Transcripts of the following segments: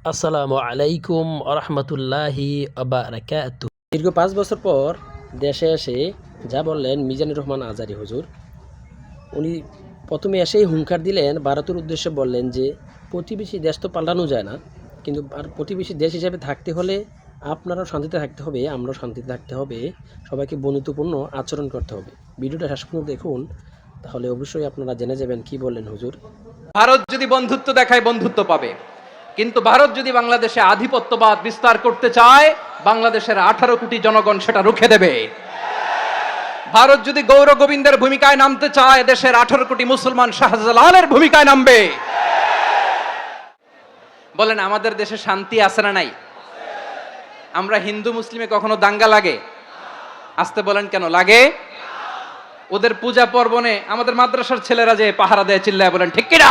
আসসালামু আলাইকুম আরহামতুল্লাহি আবারাকাতু। দীর্ঘ পাঁচ বছর পর দেশে এসে যা বললেন মিজানুর রহমান আজারি হুজুর উনি প্রথমে এসেই হুঙ্কার দিলেন ভারতের উদ্দেশ্যে বললেন যে প্রতিবেশী দেশ তো পাল্টানো যায় না কিন্তু আর প্রতিবেশী দেশ হিসেবে থাকতে হলে আপনারাও শান্তিতে থাকতে হবে আমরাও শান্তিতে থাকতে হবে সবাইকে বন্ধুত্বপূর্ণ আচরণ করতে হবে। ভিডিওটা শেষ পর্যন্ত দেখুন তাহলে অবশ্যই আপনারা জেনে যাবেন কি বললেন হুজুর। ভারত যদি বন্ধুত্ব দেখায় বন্ধুত্ব পাবে। কিন্তু ভারত যদি বাংলাদেশে আধিপত্যবাদ বিস্তার করতে চায়, বাংলাদেশের আঠারো কোটি জনগণ সেটা রুখে দেবে। ভারত যদি গৌর গোবিন্দের ভূমিকায় নামতে চায়, দেশের আঠারো কোটি মুসলমান শাহজালালের ভূমিকায় নামবে। বলেন, আমাদের দেশে শান্তি আছে না নাই? আমরা হিন্দু মুসলিমে কখনো দাঙ্গা লাগে? আসতে বলেন কেন, লাগে? ওদের পূজা পর্বণে আমাদের মাদ্রাসার ছেলেরা যে পাহারা দেয়, চিল্লায় বলেন, ঠিক কিনা?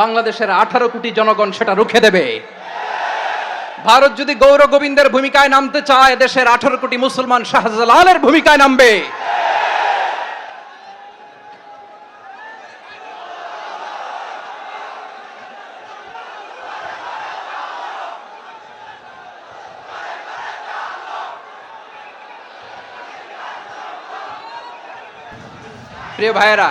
বাংলাদেশের আঠারো কোটি জনগণ সেটা রুখে দেবে। ভারত যদি গৌর গোবিন্দের ভূমিকায় নামতে চায়, দেশের আঠারো কোটি মুসলমান শাহজালালের ভূমিকায় নামবে। প্রিয় ভাইয়েরা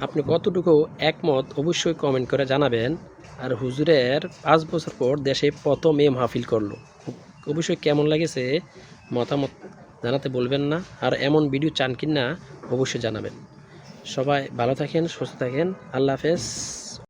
আপনি কতটুকু একমত অবশ্যই কমেন্ট করে জানাবেন। আর হুজুরের পাঁচ বছর পর দেশে প্রথম এ মাহফিল করল। অবশ্যই কেমন লাগেছে মতামত জানাতে বলবেন না। আর এমন ভিডিও চান কিনা অবশ্যই জানাবেন। সবাই ভালো থাকেন, সুস্থ থাকেন। আল্লাহ হাফেজ।